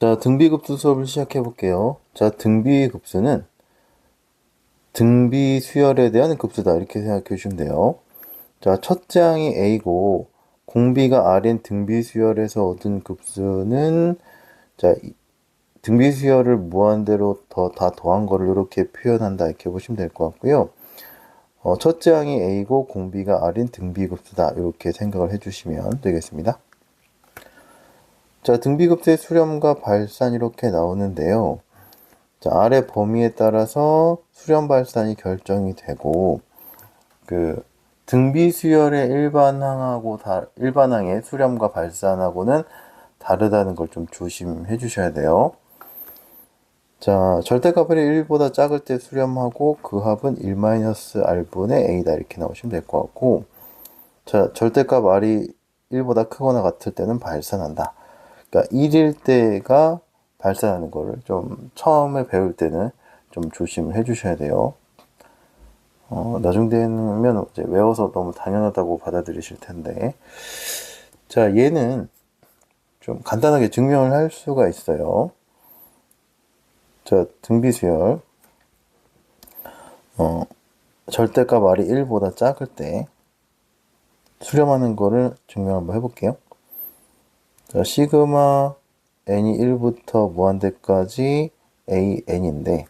자, 등비급수 수업을 시작해 볼게요. 자, 등비급수는 등비 수열에 대한 급수다. 이렇게 생각해 주시면 돼요. 자, 첫째 항이 A고 공비가 R인 등비 수열에서 얻은 급수는 자, 등비 수열을 무한대로 더 다 더한 거를 이렇게 표현한다. 이렇게 보시면 될 것 같고요. 어, 첫째 항이 A고 공비가 R인 등비 급수다. 이렇게 생각을 해 주시면 되겠습니다. 자, 등비급수의 수렴과 발산 이렇게 나오는데요. 자, 아래 범위에 따라서 수렴 발산이 결정이 되고 그 등비 수열의 일반항하고 다 일반항의 수렴과 발산하고는 다르다는 걸 좀 조심해 주셔야 돼요. 자, 절대값을 1보다 작을 때 수렴하고 그 합은 1-r분의 a다 이렇게 나오시면 될 것 같고 자, 절대값 r이 1보다 크거나 같을 때는 발산한다. 그러니까 1일 때가 발산하는 거를 좀 처음에 배울 때는 좀 조심을 해 주셔야 돼요. 어, 나중 되면 이제 외워서 너무 당연하다고 받아들이실 텐데. 자, 얘는 좀 간단하게 증명을 할 수가 있어요. 자, 등비수열. 어, 절대값 R이 1보다 작을 때 수렴하는 거를 증명 한번 해볼게요. 자, 시그마 n이 1부터 무한대까지 a n인데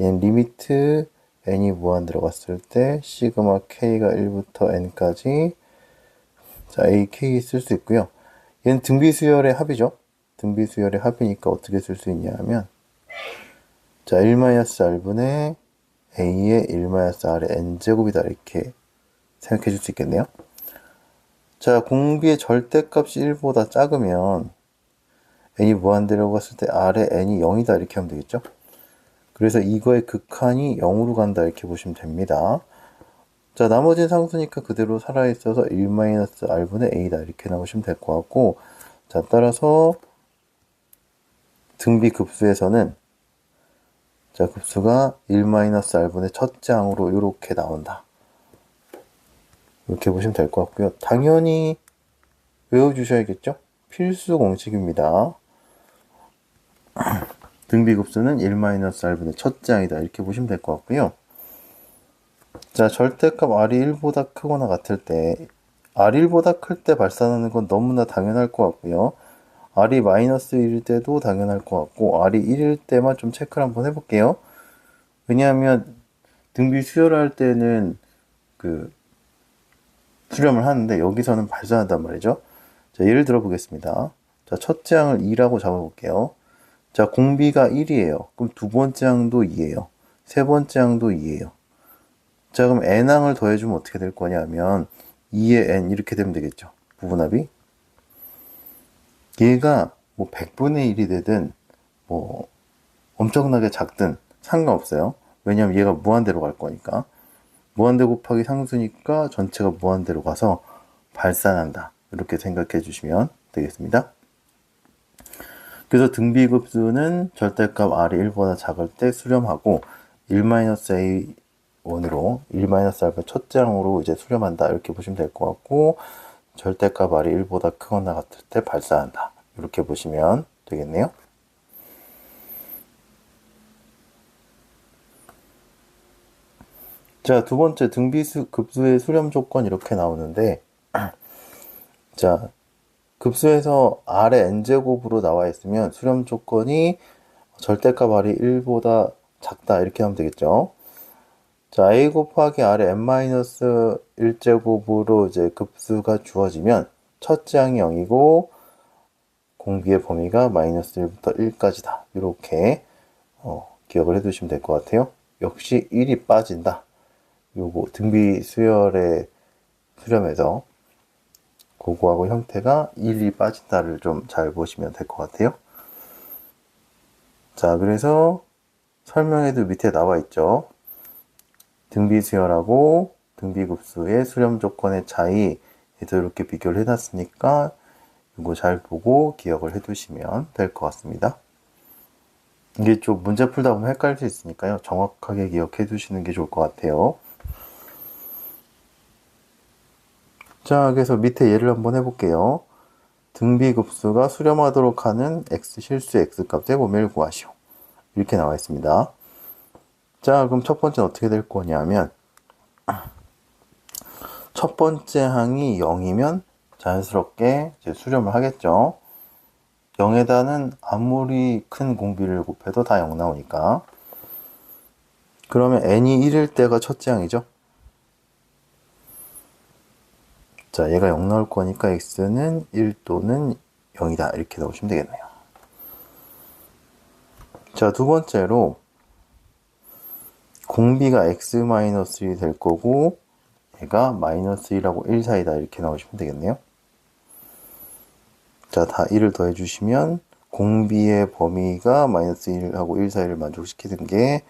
얘는 리미트 n이 무한 들어갔을 때 시그마 k가 1부터 n까지 자 a k 쓸 수 있고요. 얘는 등비수열의 합이죠. 등비수열의 합이니까 어떻게 쓸 수 있냐 하면 자 1-r분의 a의 1-r의 n제곱이다 이렇게 생각해 줄 수 있겠네요. 자, 공비의 절대값이 1보다 작으면 n이 무한대로 갔을 때 r의 n이 0이다 이렇게 하면 되겠죠. 그래서 이거의 극한이 0으로 간다 이렇게 보시면 됩니다. 자, 나머지는 상수니까 그대로 살아있어서 1-r분의 a다 이렇게 나오시면 될 것 같고 자, 따라서 등비 급수에서는 자, 급수가 1-r분의 첫째 항으로 이렇게 나온다. 이렇게 보시면 될 것 같고요. 당연히 외워주셔야겠죠? 필수 공식입니다. 등비급수는 1-r분의 첫째 항이다. 이렇게 보시면 될 것 같고요. 자, 절대값 r이 1보다 크거나 같을 때 r1보다 클 때 발산하는 건 너무나 당연할 것 같고요. r이 마이너스 1일 때도 당연할 것 같고 r이 1일 때만 좀 체크를 한번 해볼게요. 왜냐하면 등비 수열할 때는 그 수렴을 하는데 여기서는 발산한단 말이죠. 자, 예를 들어 보겠습니다. 자, 첫째 항을 2라고 잡아볼게요. 자, 공비가 1이에요. 그럼 두 번째 항도 2예요. 세 번째 항도 2예요. 자, 그럼 n항을 더해주면 어떻게 될 거냐면 2의 n 이렇게 되면 되겠죠. 부분합이. 얘가 뭐 100분의 1이 되든 뭐 엄청나게 작든 상관없어요. 왜냐면 얘가 무한대로 갈 거니까. 무한대 곱하기 상수니까 전체가 무한대로 가서 발산한다. 이렇게 생각해 주시면 되겠습니다. 그래서 등비급수는 절대값 r이 1보다 작을 때 수렴하고 1-a1으로 1-r과 첫째 항으로 이제 수렴한다. 이렇게 보시면 될 것 같고 절대값 r이 1보다 크거나 같을 때 발산한다. 이렇게 보시면 되겠네요. 자, 두 번째 등비수 급수의 수렴 조건 이렇게 나오는데 자, 급수에서 r의 n제곱으로 나와 있으면 수렴 조건이 절대값 r이 1보다 작다 이렇게 하면 되겠죠. 자, a 곱하기 r의 n-1제곱으로 이제 급수가 주어지면 첫째 항이 0이고 공비의 범위가 마이너스 1부터 1까지다. 이렇게 어, 기억을 해두시면 될 것 같아요. 역시 1이 빠진다. 요거 등비 수열의 수렴에서 고고하고 형태가 1이 빠진다를 좀 잘 보시면 될 것 같아요. 자, 그래서 설명에도 밑에 나와 있죠. 등비 수열하고 등비 급수의 수렴 조건의 차이에서 이렇게 비교를 해놨으니까 이거 잘 보고 기억을 해두시면 될 것 같습니다. 이게 좀 문제 풀다 보면 헷갈릴 수 있으니까요. 정확하게 기억해 두시는 게 좋을 것 같아요. 자, 그래서 밑에 예를 한번 해볼게요. 등비급수가 수렴하도록 하는 x 실수 x 값의 범위를 구하시오. 이렇게 나와 있습니다. 자, 그럼 첫 번째는 어떻게 될 거냐면 첫 번째 항이 0이면 자연스럽게 수렴을 하겠죠. 0에다는 아무리 큰 공비를 곱해도 다 0 나오니까. 그러면 n이 1일 때가 첫째 항이죠. 자, 얘가 0 나올 거니까 x는 1 또는 0이다. 이렇게 넣으시면 되겠네요. 자, 두 번째로 공비가 x-1이 될 거고 얘가 마이너스 1하고 1 사이다. 이렇게 나오시면 되겠네요. 자, 다 1을 더해 주시면 공비의 범위가 마이너스 1하고 1 사이를 만족시키는 게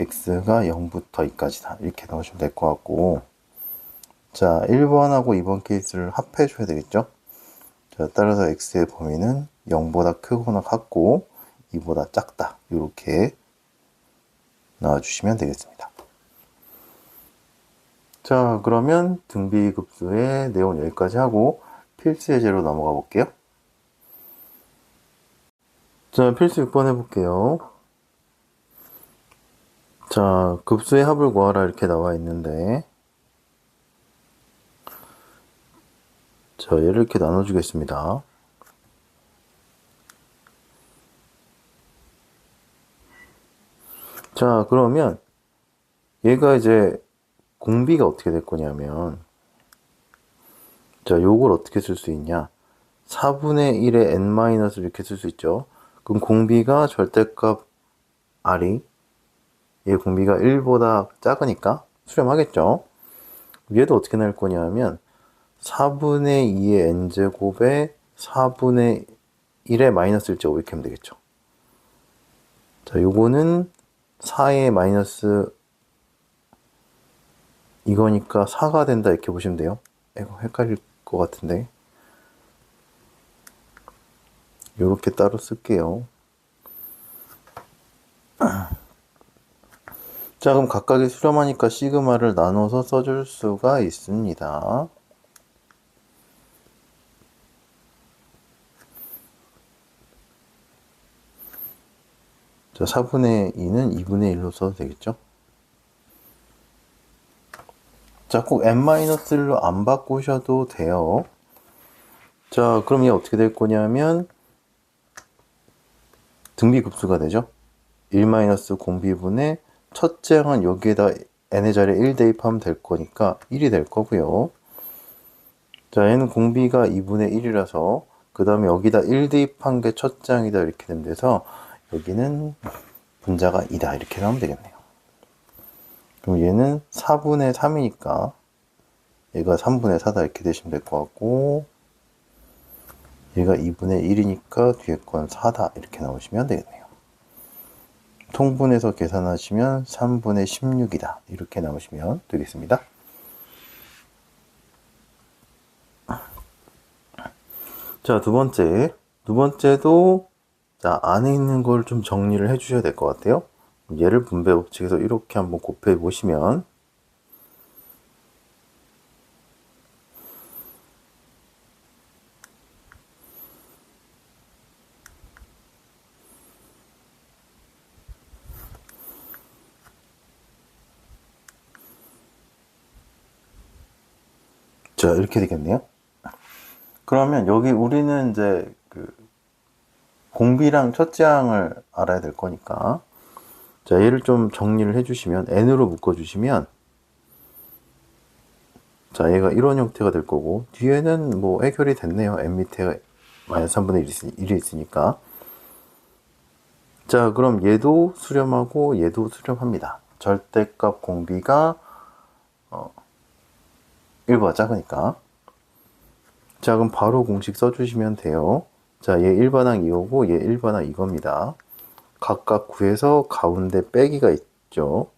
x가 0부터 2까지다. 이렇게 나오시면 될 것 같고 자, 1번하고 2번 케이스를 합해 줘야 되겠죠? 자, 따라서 x의 범위는 0보다 크거나 같고 2보다 작다. 이렇게 나와 주시면 되겠습니다. 자, 그러면 등비 급수의 내용 여기까지 하고 필수 예제로 넘어가 볼게요. 자, 필수 6번 해 볼게요. 자, 급수의 합을 구하라 이렇게 나와 있는데 자, 얘를 이렇게 나눠주겠습니다. 자, 그러면 얘가 이제 공비가 어떻게 될 거냐면 자, 요걸 어떻게 쓸 수 있냐? 4분의 1의 n- 이렇게 쓸 수 있죠. 그럼 공비가 절대값 r이 얘 공비가 1보다 작으니까 수렴하겠죠. 얘도 어떻게 낼 거냐면 4분의 2의 n제곱에 4분의 1의 마이너스 1제곱 이렇게 하면 되겠죠. 자, 요거는 4의 마이너스 이거니까 4가 된다 이렇게 보시면 돼요. 이거 헷갈릴 것 같은데. 요렇게 따로 쓸게요. 자, 그럼 각각이 수렴하니까 시그마를 나눠서 써줄 수가 있습니다. 자, 4분의 2는 2분의 1로 써도 되겠죠? 자, 꼭 n-1로 안 바꾸셔도 돼요. 자, 그럼 얘 어떻게 될 거냐면 등비급수가 되죠? 1 공비분의 첫째 항은 여기에다 n의 자리에 1 대입하면 될 거니까 1이 될 거고요. 자, 얘는 공비가 2분의 1이라서 그 다음에 여기다 1 대입한 게 첫째 항이다 이렇게 되면 돼서 여기는 분자가 2다 이렇게 나오면 되겠네요. 그럼 얘는 4분의 3이니까 얘가 3분의 4다 이렇게 되시면 될 것 같고 얘가 2분의 1이니까 뒤에 건 4다 이렇게 나오시면 되겠네요. 통분해서 계산하시면 3분의 16이다 이렇게 나오시면 되겠습니다. 자, 두 번째. 두 번째도 자, 안에 있는 걸 좀 정리를 해 주셔야 될 것 같아요. 얘를 분배 법칙에서 이렇게 한번 곱해 보시면 자, 이렇게 되겠네요. 그러면 여기 우리는 이제 그 공비랑 첫째 항을 알아야 될 거니까. 자 얘를 좀 정리를 해주시면 n으로 묶어주시면 자 얘가 이런 형태가 될 거고 뒤에는 뭐 해결이 됐네요. N 밑에 마이너스 3분의 1이 있으니까. 자 그럼 얘도 수렴하고 얘도 수렴합니다. 절대값 공비가 어, 1보다 작으니까. 자 그럼 바로 공식 써주시면 돼요 자, 얘 1반항 2호고 얘 1반항 이겁니다. 각각 구해서 가운데 빼기가 있죠.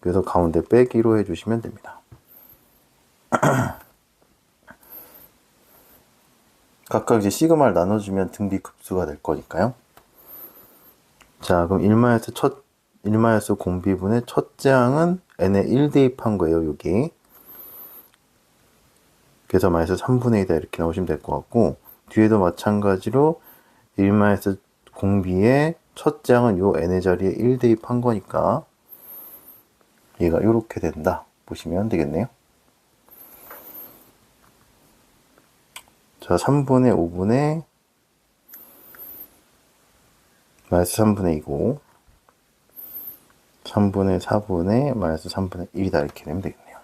그래서 가운데 빼기로 해주시면 됩니다. 각각 이제 시그마를 나눠주면 등비 급수가 될 거니까요. 자, 그럼 1마이너스 첫, 1마이너스 공비분의 첫째 항은 n에 1 대입한 거예요, 여기. 그래서 마이너스 3분의 2다 이렇게 나오시면 될 것 같고, 뒤에도 마찬가지로 1마이너스 공비의 첫 장은 요 n의 자리에 1 대입한 거니까 얘가 이렇게 된다 보시면 되겠네요. 자, 3분의 5분의 마이너스 3분의 2고 3분의 4분의 마이너스 3분의 1이다 이렇게 되면 되겠네요.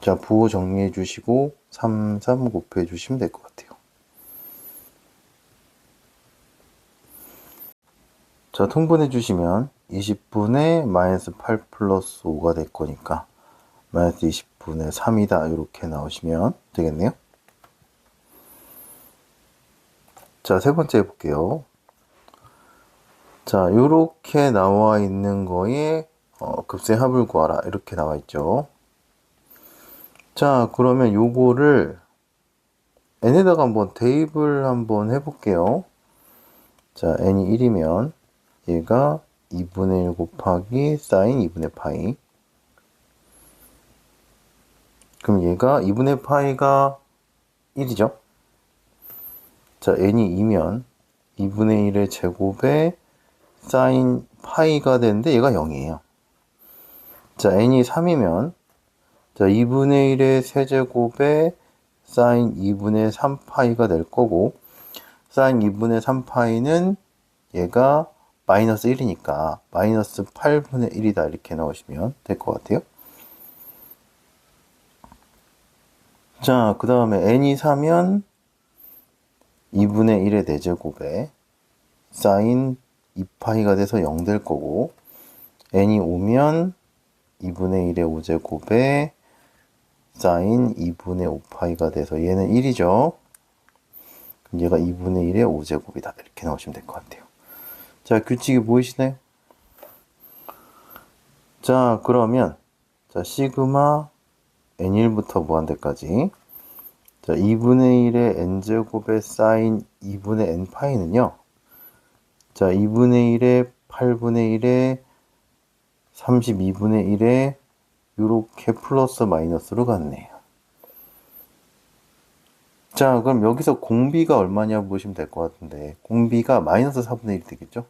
자, 부호 정리해 주시고 3, 3 곱해 주시면 될 것 같아요. 자, 통분해 주시면 20분의 마이너스 8 플러스 5가 될 거니까 마이너스 20분의 3이다 이렇게 나오시면 되겠네요. 자, 세 번째 해볼게요. 자, 요렇게 나와 있는 거에 어, 급수의 합을 구하라 이렇게 나와 있죠. 자, 그러면 요거를 n에다가 한번 대입을 한번 해볼게요. 자, n이 1이면 얘가 2분의 1 곱하기 사인 2분의 파이. 그럼 얘가 2분의 파이가 1이죠. 자, n이 2면 2분의 1의 제곱에 사인 파이가 되는데 얘가 0이에요. 자, n이 3이면 자, 2분의 1의 세제곱에 사인 2분의 3파이가 될 거고 사인 2분의 3파이는 얘가 마이너스 1이니까 마이너스 8분의 1이다 이렇게 나오시면 될 것 같아요. 자, 그 다음에 n이 4면 2분의 1의 4제곱에 사인 2파이가 돼서 0 될 거고 n이 오면 2분의 1의 5제곱에 사인 2분의 5파이가 돼서 얘는 1이죠. 그럼 얘가 2분의 1의 5제곱이다. 이렇게 나오시면 될 것 같아요. 자, 규칙이 보이시나요? 자, 그러면 자, 시그마 n1부터 무한대까지 자, 2분의 1의 n제곱의 사인 2분의 n파이는요. 자, 2분의 1의 8분의 1의 32분의 1에 이렇게 플러스 마이너스로 갔네요. 자, 그럼 여기서 공비가 얼마냐 보시면 될 것 같은데 공비가 마이너스 4분의 1이 되겠죠?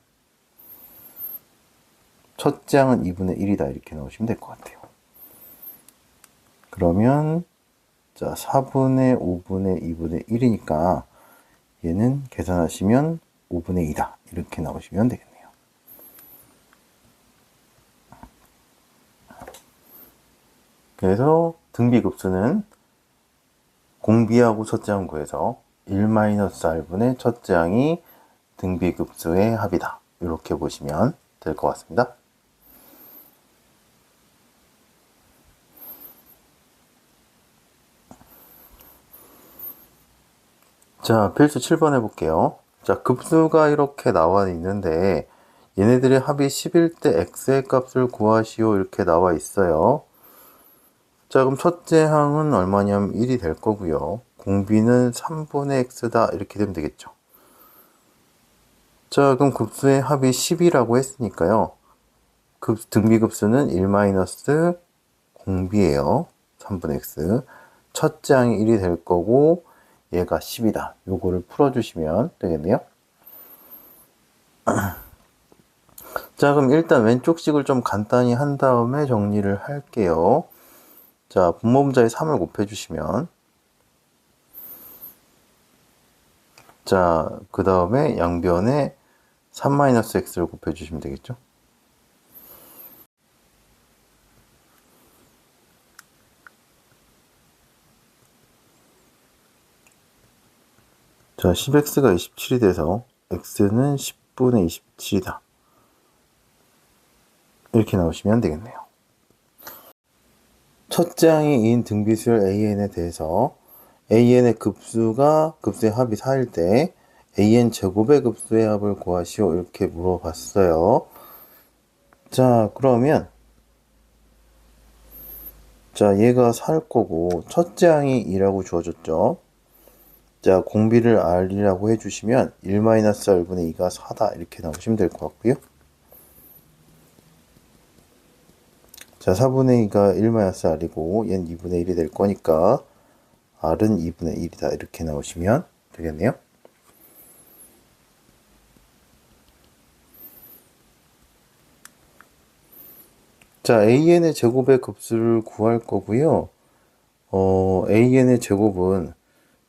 첫 장은 2분의 1이다 이렇게 넣으시면 될 것 같아요. 그러면 자 4분의 5분의 2분의 1이니까 얘는 계산하시면 5분의 2다 이렇게 나오시면 되겠네요. 그래서 등비급수는 공비하고 첫째 항 구해서 1-r분의 첫째 항이 등비급수의 합이다. 이렇게 보시면 될 것 같습니다. 자, 필수 7번 해볼게요. 자, 급수가 이렇게 나와 있는데, 얘네들의 합이 10일 때 x의 값을 구하시오. 이렇게 나와 있어요. 자, 그럼 첫째 항은 얼마냐면 1이 될 거고요. 공비는 3분의 x다. 이렇게 되면 되겠죠. 자, 그럼 급수의 합이 10이라고 했으니까요. 급, 등비급수는 1 마이너스 공비예요. 3분의 x. 첫째 항이 1이 될 거고, 얘가 10이다. 요거를 풀어주시면 되겠네요. 자, 그럼 일단 왼쪽 식을 좀 간단히 한 다음에 정리를 할게요. 자, 분모분자에 3을 곱해주시면 자, 그 다음에 양변에 3-x를 곱해주시면 되겠죠? 자, 10x가 27이 돼서 x는 10분의 27이다. 이렇게 나오시면 되겠네요. 첫 장이 인 등비수열 an에 대해서 an의 급수가 급수의 합이 4일 때 an 제곱의 급수의 합을 구하시오 이렇게 물어봤어요. 자 그러면 자 얘가 4일 거고 첫째 항이 2라고 주어졌죠. 자, 공비를 R이라고 해주시면 1-R분의 2가 4다. 이렇게 나오시면 될 것 같고요. 자, 4분의 2가 1-R이고, 얘는 2분의 1이 될 거니까, R은 2분의 1이다. 이렇게 나오시면 되겠네요. 자, AN의 제곱의 급수를 구할 거고요. 어, AN의 제곱은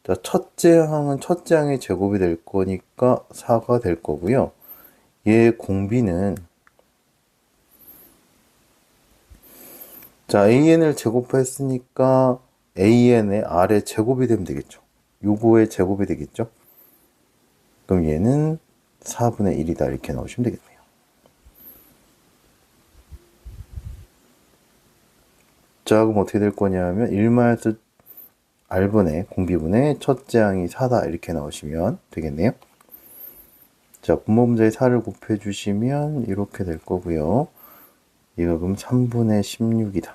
자, 첫째 항은 첫째 항의 제곱이 될 거니까 4가 될 거고요. 얘 공비는 자, AN을 제곱했으니까 AN의 R의 제곱이 되면 되겠죠. 요거의 제곱이 되겠죠. 그럼 얘는 4분의 1이다 이렇게 나오시면 되겠네요. 자, 그럼 어떻게 될 거냐면 1마이너스 R분의 공비분의 첫째 항이 4다 이렇게 나오시면 되겠네요. 자, 분모문제에 4를 곱해 주시면 이렇게 될 거고요. 그럼 3분의 16이다.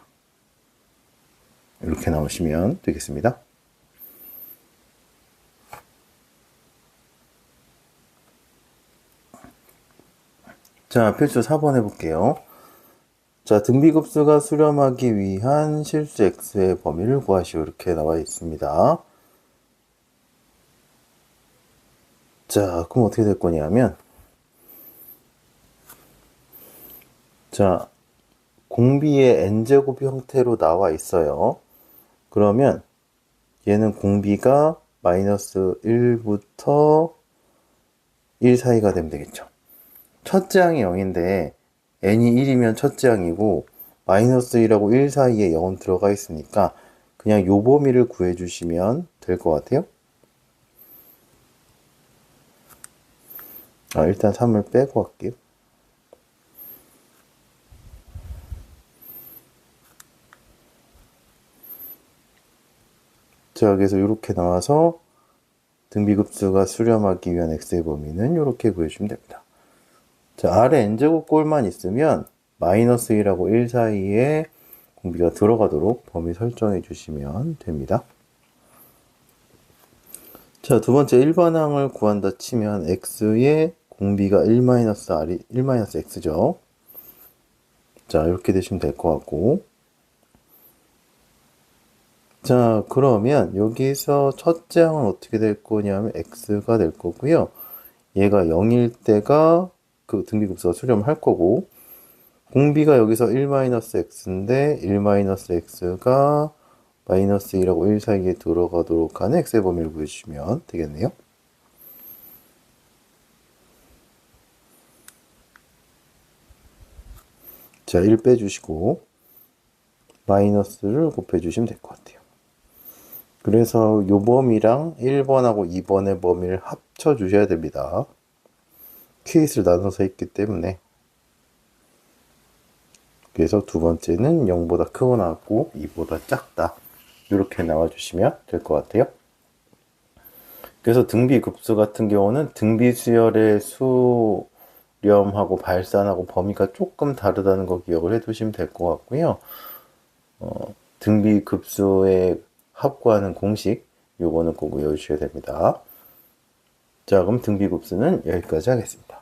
이렇게 나오시면 되겠습니다. 자, 필수 4번 해볼게요. 자, 등비급수가 수렴하기 위한 실수 x의 범위를 구하시오. 이렇게 나와 있습니다. 자, 그럼 어떻게 될 거냐면, 자, 공비의 n제곱 형태로 나와 있어요. 그러면 얘는 공비가 마이너스 1부터 1 사이가 되면 되겠죠. 첫째 항이 0인데 n이 1이면 첫째 항이고 마이너스 1하고 1 사이에 0은 들어가 있으니까 그냥 요 범위를 구해 주시면 될 것 같아요. 아, 일단 3을 빼고 할게요. 자, 그래서 이렇게 나와서 등비급수가 수렴하기 위한 x의 범위는 이렇게 구해주면 됩니다. 자, 아래 n제곱 꼴만 있으면 마이너스 1하고 1 사이에 공비가 들어가도록 범위 설정해 주시면 됩니다. 자, 두 번째 1반항을 구한다 치면 x의 공비가 1-r이 1-x죠. 자, 이렇게 되시면 될 것 같고 자, 그러면 여기서 첫째 항은 어떻게 될 거냐면 x가 될 거고요. 얘가 0일 때가 그 등비급수가 수렴할 거고 공비가 여기서 1-x인데 1-x가 마이너스 1하고 1 사이에 들어가도록 하는 x의 범위를 구해주시면 되겠네요. 자, 1 빼주시고 마이너스를 곱해주시면 될 것 같아요. 그래서 요 범위랑 1번하고 2번의 범위를 합쳐 주셔야 됩니다. 퀴즈를 나눠서 했기 때문에 그래서 두 번째는 0보다 크고 나왔고 2보다 작다 이렇게 나와 주시면 될 것 같아요. 그래서 등비 급수 같은 경우는 등비 수열의 수렴하고 발산하고 범위가 조금 다르다는 거 기억을 해 두시면 될 것 같고요. 어, 등비 급수의 합구하는 공식 요거는 꼭 외워주셔야 됩니다. 자 그럼 등비급수는 여기까지 하겠습니다.